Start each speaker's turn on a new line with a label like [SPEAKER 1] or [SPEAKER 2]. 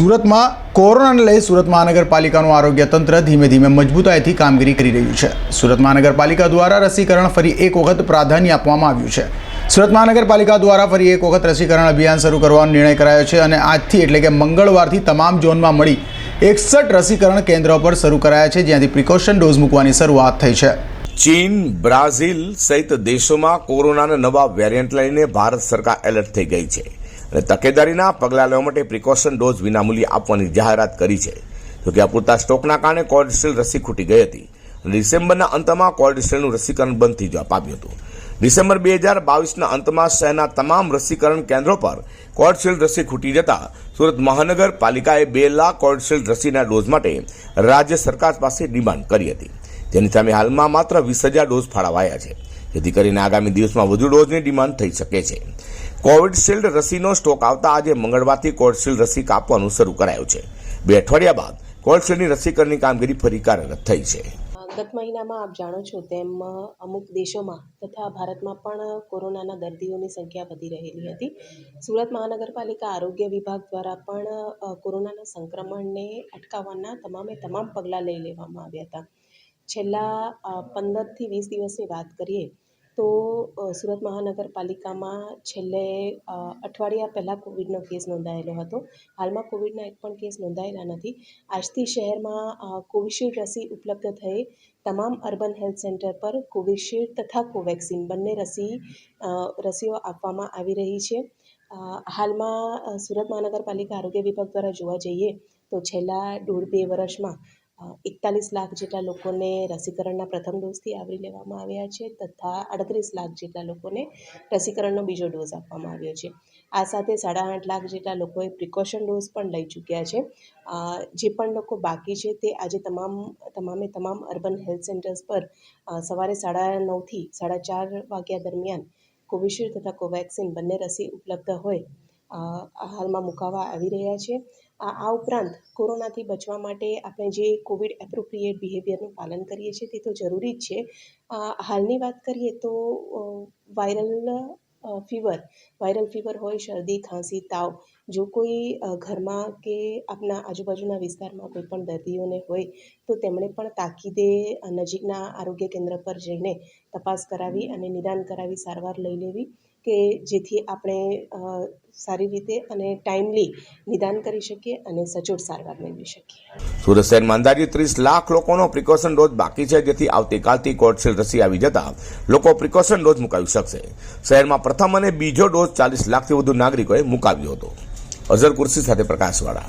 [SPEAKER 1] સુરતમાં કોરોનાને લઈ સુરત મહાનગરપાલિકાનું આરોગ્ય તંત્ર ધીમે ધીમે મજબૂતાઈથી કામગીરી કરી રહ્યું છે. સુરત મહાનગરપાલિકા દ્વારા રસીકરણ ફરી એક વખત પ્રાધાન્ય આપવામાં આવ્યું છે. સુરત મહાનગરપાલિકા દ્વારા ફરી એક વખત રસીકરણ અભિયાન શરૂ કરવાનો નિર્ણય કરાયો છે અને આજથી એટલે કે મંગળવારથી તમામ ઝોનમાં મળી એકસઠ રસીકરણ કેન્દ્રો પર શરૂ કરાયા છે, જ્યાંથી પ્રિકોશન ડોઝ મૂકવાની શરૂઆત થઈ છે.
[SPEAKER 2] ચીન, બ્રાઝિલ સહિત દેશોમાં કોરોનાના નવા વેરિયન્ટ લઈને ભારત સરકાર એલર્ટ થઈ ગઈ છે. અને તકેદારીના પગલાં લેવા માટે પ્રિકોશન ડોઝ વિનામૂલ્યે આપવાની જાહેરાત કરી છે. જોકે અપૂરતા સ્ટોકના કારણે કોવિડશીલ્ડ રસી ખૂટી ગઈ હતી. ડિસેમ્બરના અંતમાં કોવિડશીલ્ડનું રસીકરણ બંધ થઈ જવા પામ્યું હતું. ડિસેમ્બર બે હજાર બાવીસના અંતમાં શહેરના તમામ રસીકરણ કેન્દ્રો પર કોવિડશીલ્ડ રસી ખૂટી જતા સુરત મહાનગરપાલિકાએ બે લાખ કોવિડશીલ્ડ રસીના ડોઝ માટે રાજ્ય સરકાર પાસે ડિમાન્ડ કરી હતી. જેની સામે હાલમાં માત્ર વીસ હજાર ડોઝ ફાળવાયા છે. જેથી કરીને આગામી દિવસમાં વધુ ડોઝની ડિમાન્ડ થઈ શકે છે. કોવિડશીલ્ડ રસીનો સ્ટોક આવતા આજે મંગળવારથી કોવિડશીલ્ડ રસી કાપવાનું શરૂ કરાયું છે. બે અઠવાડિયા બાદ કોવિડશીલ્ડની રસીકરણની કામગીરી ફરી કાર્યરત થઈ છે.
[SPEAKER 3] ગત મહિનામાં આપ જાણો છો તેમ અમુક દેશોમાં તથા ભારતમાં પણ કોરોનાના દર્દીઓની સંખ્યા વધી રહેલી હતી. સુરત મહાનગરપાલિકા આરોગ્ય વિભાગ દ્વારા પણ કોરોનાના સંક્રમણને અટકાવવાના તમામે તમામ પગલાં લઈ લેવામાં આવ્યા હતા. છેલ્લા પંદરથી વીસ દિવસની વાત કરીએ તો સુરત મહાનગરપાલિકામાં છેલ્લે અઠવાડિયા પહેલાં કોવિડનો કેસ નોંધાયેલો હતો. હાલમાં કોવિડના એક પણ કેસ નોંધાયેલા નથી. આજથી શહેરમાં કોવિશિલ્ડ રસી ઉપલબ્ધ થઈ. તમામ અર્બન હેલ્થ સેન્ટર પર કોવિશિલ્ડ તથા કોવેક્સિન બંને રસી રસીઓ આપવામાં આવી રહી છે. હાલમાં સુરત મહાનગરપાલિકા આરોગ્ય વિભાગ દ્વારા જોવા જઈએ તો છેલ્લા દોઢ બે વર્ષમાં એકતાલીસ લાખ જેટલા લોકોને રસીકરણના પ્રથમ ડોઝથી આવરી લેવામાં આવ્યા છે તથા અડત્રીસ લાખ જેટલા લોકોને રસીકરણનો બીજો ડોઝ આપવામાં આવ્યો છે. આ સાથે સાડા આઠ લાખ જેટલા લોકોએ પ્રિકોશન ડોઝ પણ લઈ ચૂક્યા છે. જે પણ લોકો બાકી છે તે આજે તમામ, તમામે તમામ અર્બન હેલ્થ સેન્ટર્સ પર સવારે સાડા નવથી સાડા ચાર વાગ્યા દરમિયાન કોવિશિલ્ડ તથા કોવેક્સિન બંને રસી ઉપલબ્ધ હોય હાલમાં મુકાવા આવી રહ્યા છે. આ ઉપરાંત કોરોનાથી બચવા માટે આપણે જે કોવિડ એપ્રોપ્રિએટ બિહેવિયરનું પાલન કરીએ છીએ તે તો જરૂરી જ છે. હાલની વાત કરીએ તો વાયરલ ફીવર વાયરલ ફીવર હોય, શરદી, ખાંસી, તાવ, જો કોઈ ઘરમાં કે આપના આજુબાજુના વિસ્તારમાં કોઈ પણ દર્દીઓને હોય, તો તેમણે પણ તાકીદે નજીકના આરોગ્ય કેન્દ્ર પર જઈને તપાસ કરાવી અને નિદાન કરાવી, સારવાર લઈ લેવી. કે જેથી આપણે સારી રીતે અને ટાઈમલી નિદાન કરી શકીએ અને સચોટ સારવાર મેળવી શકીએ.
[SPEAKER 2] સુરત શહેરમાં અંદાજે ત્રીસ લાખ લોકોનો પ્રિકોશન ડોઝ બાકી છે, જેથી આવતીકાલથી કોવિડશીલ્ડ રસી આવી જતા લોકો પ્રિકોશન ડોઝ મુકાવી શકશે. શહેરમાં પ્રથમ અને બીજો ડોઝ ચાલીસ લાખથી વધુ નાગરિકોએ મુકાવ્યો હતો. અઝર કુર્સી સાથે પ્રકાશવાળા.